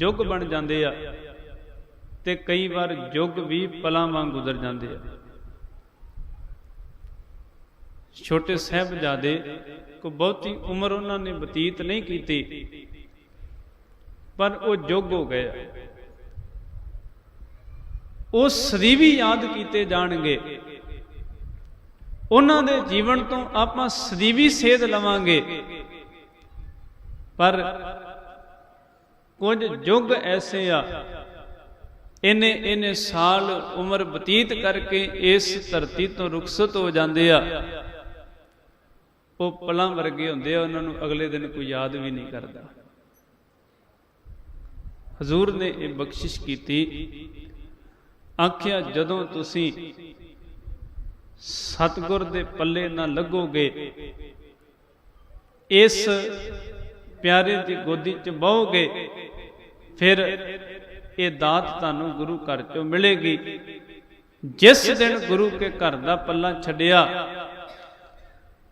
ਯੁੱਗ ਬਣ ਜਾਂਦੇ ਆ ਤੇ ਕਈ ਵਾਰ ਯੁੱਗ ਵੀ ਪਲਾਂ ਵਾਂਗ ਗੁਜ਼ਰ ਜਾਂਦੇ ਆ। ਛੋਟੇ ਸਾਹਿਬਜ਼ਾਦੇ ਕੋ ਬਹੁਤੀ ਉਮਰ ਉਹਨਾਂ ਨੇ ਬਤੀਤ ਨਹੀਂ ਕੀਤੀ, ਪਰ ਉਹ ਯੁੱਗ ਹੋ ਗਏ ਆ। ਉਹ ਸਦੀਵੀ ਯਾਦ ਕੀਤੇ ਜਾਣਗੇ। ਉਹਨਾਂ ਦੇ ਜੀਵਨ ਤੋਂ ਆਪਾਂ ਸਦੀਵੀ ਸੇਧ ਲਵਾਂਗੇ। ਪਰ ਕੁਝ ਯੁੱਗ ਐਸੇ ਆ। ਇਹਨੇ ਇਹਨੇ ਸਾਲ ਉਮਰ ਬਤੀਤ ਕਰਕੇ ਇਸ ਧਰਤੀ ਤੋਂ ਰੁਖਸਤ ਹੋ ਜਾਂਦੇ ਆ। ਉਹ ਪਲਾਂ ਵਰਗੇ ਹੁੰਦੇ ਆ, ਉਹਨਾਂ ਨੂੰ ਅਗਲੇ ਦਿਨ ਕੋਈ ਯਾਦ ਵੀ ਨਹੀਂ ਕਰਦਾ। ਹਜ਼ੂਰ ਨੇ ਇਹ ਬਖਸ਼ਿਸ਼ ਕੀਤੀ। ਆਖਿਆ, ਜਦੋਂ ਤੁਸੀਂ ਸਤਗੁਰ ਦੇ ਪੱਲੇ ਨਾ ਲੱਗੋਗੇ, ਇਸ ਪਿਆਰੇ ਦੀ ਗੋਦੀ ਚ ਬਹੋਗੇ ਫਿਰ ਇਹ ਦਾਤ ਤੁਹਾਨੂੰ ਗੁਰੂ ਘਰ ਚੋਂ ਮਿਲੇਗੀ। ਜਿਸ ਦਿਨ ਗੁਰੂ ਕੇ ਘਰ ਦਾ ਪੱਲਾ ਛੱਡਿਆ,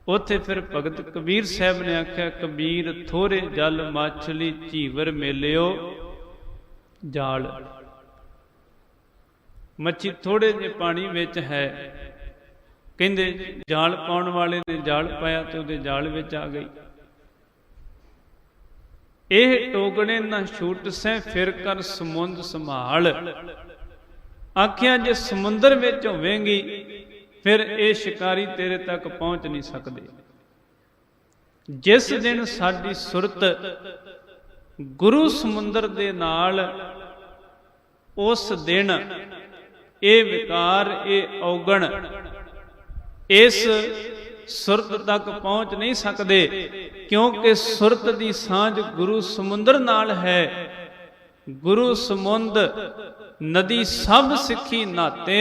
ਉਥੇ ਫਿਰ ਭਗਤ ਕਬੀਰ ਸਾਹਿਬ ਨੇ ਆਖਿਆ, ਕਬੀਰ ਥੋੜੇ ਜਲ ਮਾਛਲੀ ਝੀਵਰ ਮੇਲਿਓ, ਜਾਲ। ਮੱਛੀ ਥੋੜੇ ਜਿਹੇ ਪਾਣੀ ਵਿੱਚ ਹੈ। ਕਹਿੰਦੇ, ਜਾਲ ਪਾਉਣ ਵਾਲੇ ਨੇ ਜਾਲ ਪਾਇਆ ਤੇ ਉਹਦੇ ਜਾਲ ਵਿੱਚ ਆ ਗਈ। ਇਹ ਟੋਗਣੇ ਨਾ ਛੂਟ ਸੈ ਫਿਰ ਕਰ ਸਮੁੰਦ ਸੰਭਾਲ। ਆਖਿਆ, ਜੇ ਸਮੁੰਦਰ ਵਿੱਚ ਹੋਵੇਂਗੀ, ਫਿਰ ਇਹ ਸ਼ਿਕਾਰੀ ਤੇਰੇ ਤੱਕ ਪਹੁੰਚ ਨਹੀਂ ਸਕਦੇ। ਜਿਸ ਦਿਨ ਸਾਡੀ ਸੁਰਤ ਗੁਰੂ ਸਮੁੰਦਰ ਦੇ ਨਾਲ, ਉਸ ਦਿਨ ਇਹ ਵਿਕਾਰ, ਇਹ ਔਗਣ, ਇਸ ਸੁਰਤ ਤੱਕ ਪਹੁੰਚ ਨਹੀਂ ਸਕਦੇ, ਕਿਉਂਕਿ ਸੁਰਤ ਦੀ ਸਾਂਝ ਗੁਰੂ ਸਮੁੰਦਰ ਨਾਲ ਹੈ। ਗੁਰੂ ਸਮੁੰਦ ਨਦੀ ਸਭ ਸਿੱਖੀ ਨਾਤੇ